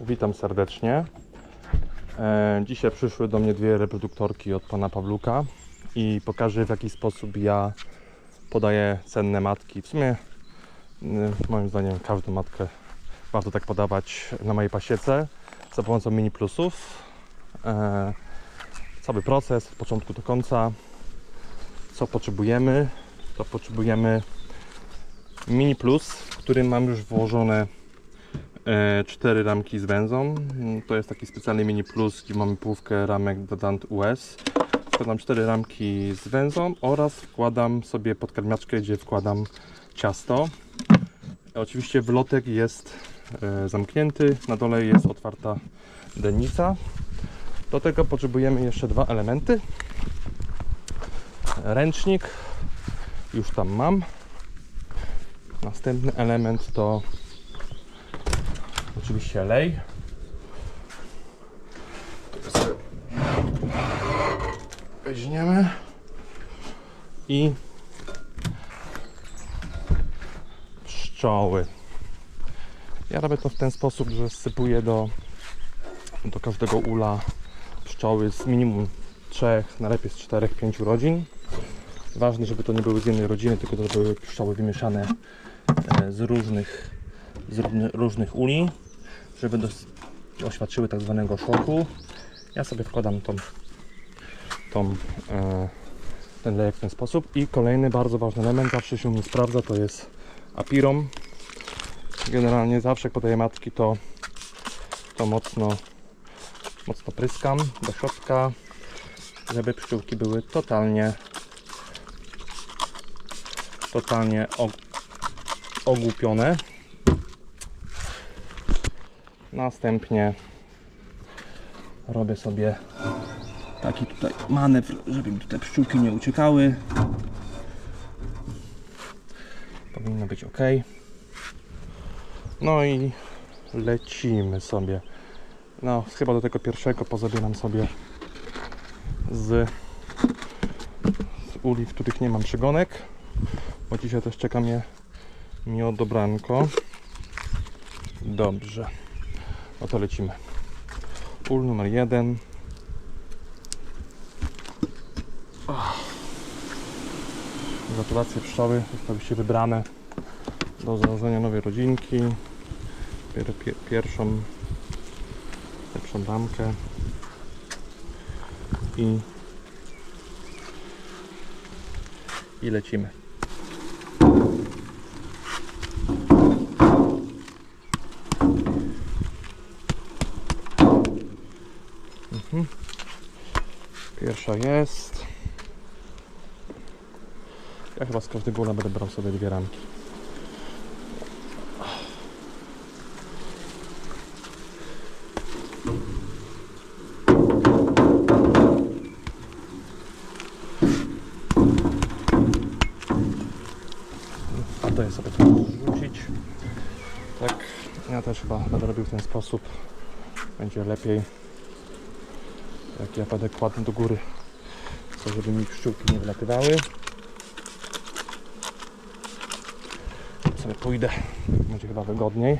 Witam serdecznie. E, dzisiaj przyszły do mnie dwie reproduktorki od pana Pawluka i pokażę w jaki sposób ja podaję cenne matki. W sumie y, moim zdaniem każdą matkę warto tak podawać na mojej pasiece za pomocą mini plusów. E, cały proces od początku do końca. Co potrzebujemy? To potrzebujemy mini plus, w którym mam już włożone cztery ramki z węzą. Mm, To jest taki specjalny mini plus, gdzie mamy połówkę ramek Dadant US. Wkładam cztery ramki z węzą oraz wkładam sobie podkarmiaczkę, gdzie wkładam ciasto. Oczywiście wlotek jest e, zamknięty, na dole jest otwarta dennica. Do tego potrzebujemy jeszcze dwa elementy. Ręcznik, już tam mam. Następny element to oczywiście lej. Weźmiemy i pszczoły. Ja robię to w ten sposób, że sypuję do, do każdego ula pszczoły z minimum 3, najlepiej z 4-5 rodzin. Ważne, żeby to nie były z jednej rodziny, tylko to były pszczoły wymieszane e, z różnych, z różny- różnych uli, żeby dos- doświadczyły tak zwanego szoku. Ja sobie wkładam tą, tą, e, ten lejek w ten sposób. I kolejny bardzo ważny element, zawsze się nie sprawdza, to jest apirom. Generalnie zawsze jak podaję matki, to, to mocno, mocno pryskam do środka, żeby pszczółki były totalnie totalnie og- ogłupione. Następnie robię sobie taki tutaj manewr, żeby mi tutaj pszczółki nie uciekały. Powinno być ok. No i lecimy sobie. No, chyba do tego pierwszego pozabieram sobie z, z uli, w których nie mam przygonek bo dzisiaj też czeka mnie miodobranko. Dobrze, no to lecimy. Ul numer jeden. Gratulacje pszczoły, zostałyście wybrane do założenia nowej rodzinki. Biorę pie pierwszą, pierwszą ramkę i i lecimy. Mhm. Pierwsza jest. Ja chyba z każdego ula będę brał sobie dwie ramki. A to jest sobie to rzucić. Tak, ja też chyba będę robił w ten sposób. Będzie lepiej. Jak ja będę kładł do góry, to żeby mi pszczółki nie wylatywały. Sobie pójdę, będzie chyba wygodniej.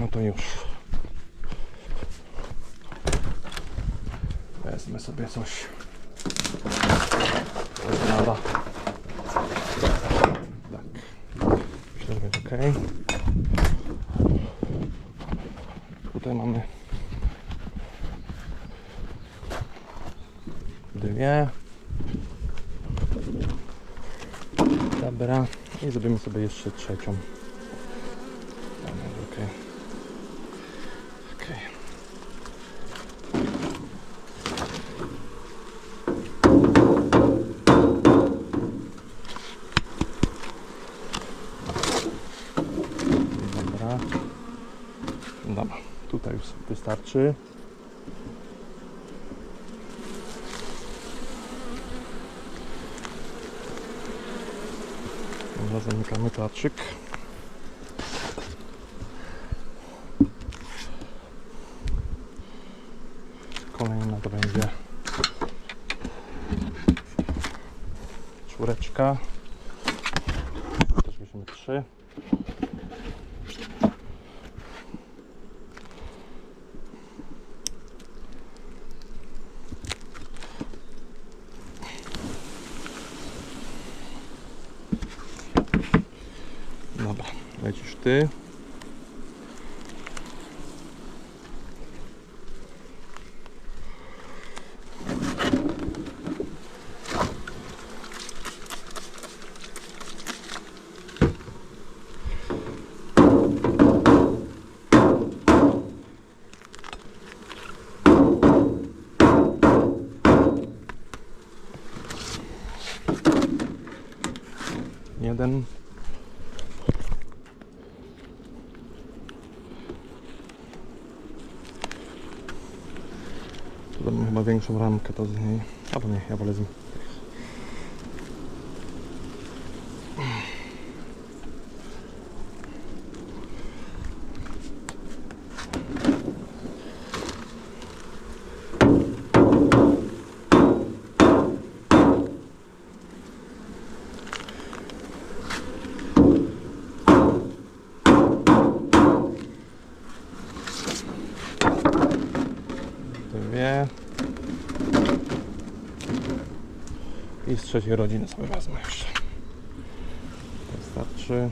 No to już. Wezmę sobie coś. Nada. Tak. Myślę, że będzie ok. Tutaj mamy dwie. Dobra. I zrobimy sobie jeszcze trzecią. Dobra, ok. Ok. Dobra. Dobra, tutaj już wystarczy. Dobra, zamykamy taczyk. Kolejna to będzie czwóreczka. Weźmy trzy. niestety. Jeden Mam chyba większą ramkę, to z niej. Albo nie, ja wolę z niej. Dwie. I z trzeciej rodziny sobie wezmę jeszcze. Wystarczy.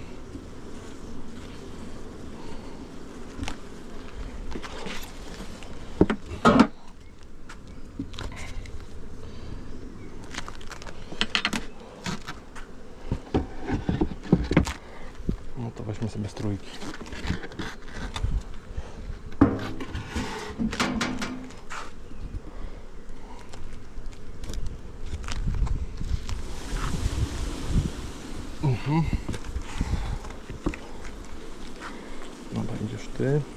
No to weźmy sobie z Good.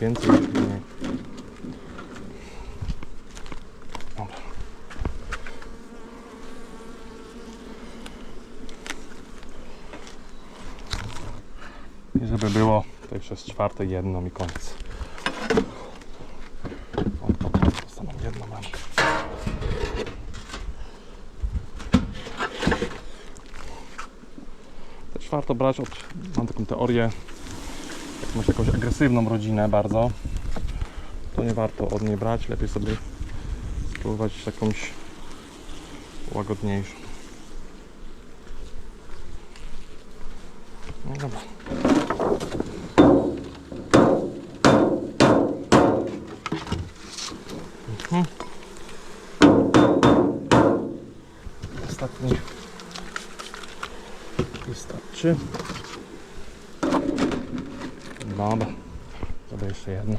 Więcej mniej. Dobra. I żeby było, to jeszcze z czwartej jedną i koniec. Dostaną jedną. Też warto brać od, mam taką teorię, jak masz jakąś agresywną rodzinę bardzo, to nie warto od niej brać, lepiej sobie spróbować jakąś łagodniejszą. No dobra. Mhm. Ostatni wystarczy. Dobra, sobie jeszcze jedno.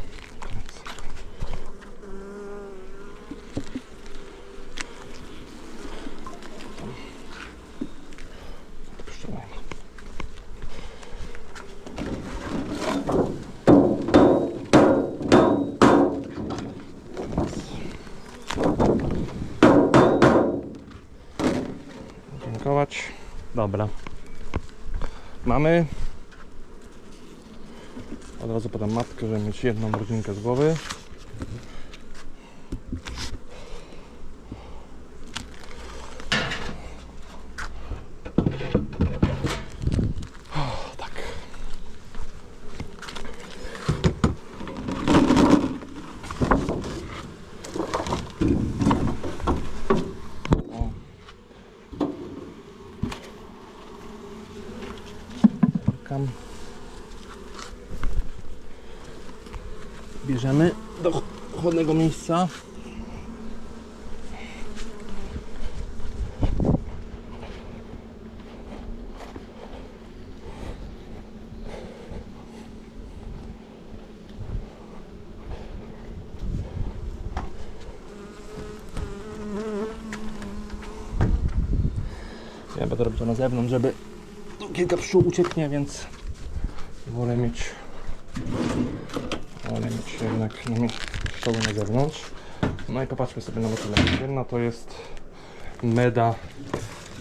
Dziękować. Dobra. Mamy. Od razu podam matkę, żeby mieć jedną rodzinkę z głowy. O, tak. O. tam. Bierzemy do ch- miejsca. Ja będę robił to na zewnątrz, żeby tu kilka pszczół ucieknie, więc wolę mieć wolę mieć jednak nie mieć pszczoły na zewnątrz. No i popatrzmy sobie na motyle. To jest meda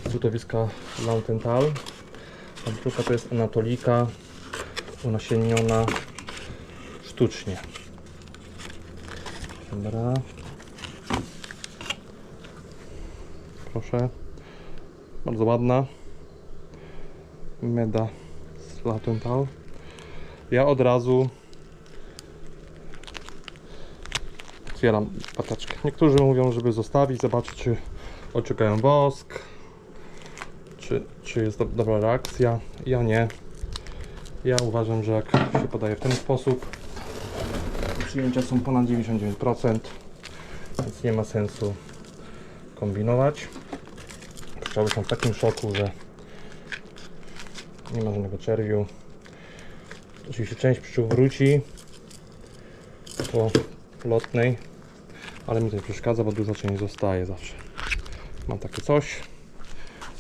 z budowiska Lautenthal, a druga to jest anatolika unasienniona sztucznie. Dobra. Proszę. Bardzo ładna. Meda z Lautenthal. Ja od razu otwieram pataczkę. Niektórzy mówią, żeby zostawić, zobaczyć czy odczukają wosk, czy, czy jest do, dobra reakcja. Ja nie. Ja uważam, że jak się podaje w ten sposób, przyjęcia są ponad 99%, więc nie ma sensu kombinować. Pszczoły są w takim szoku, że nie ma żadnego czerwiu. Oczywiście część pszczół wróci po lotnej, ale mi to nie przeszkadza, bo dużo część zostaje zawsze. Mam takie coś.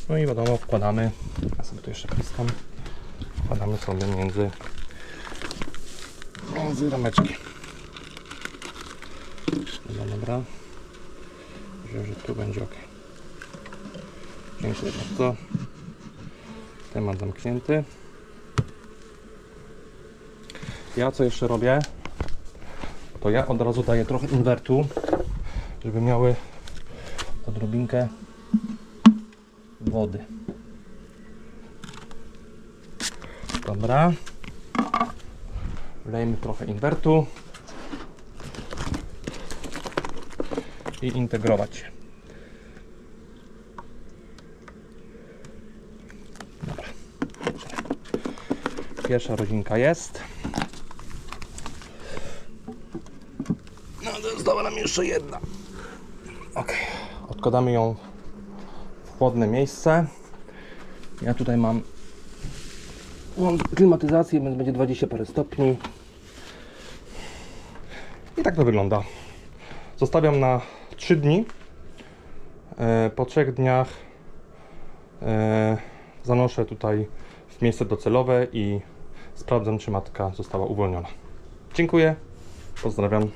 No i wiadomo, wkładamy, ja sobie tu jeszcze piskam, wkładamy sobie między, między rameczki. Dobra, dobra. Myślę, że tu będzie ok. Dziękuję bardzo. Temat zamknięty. Ja co jeszcze robię? To ja od razu daję trochę inwertu, żeby miały odrobinkę wody. Dobra. Wlejemy trochę inwertu i integrować. Dobra. Pierwsza rodzinka jest. No, została nam jeszcze jedna. Ok, odkładamy ją w chłodne miejsce. Ja tutaj mam klimatyzację, więc będzie 20 parę stopni. I tak to wygląda. Zostawiam na 3 dni. E, Po 3 dniach e, zanoszę tutaj w miejsce docelowe i sprawdzam, czy matka została uwolniona. Dziękuję. Pozdrawiam.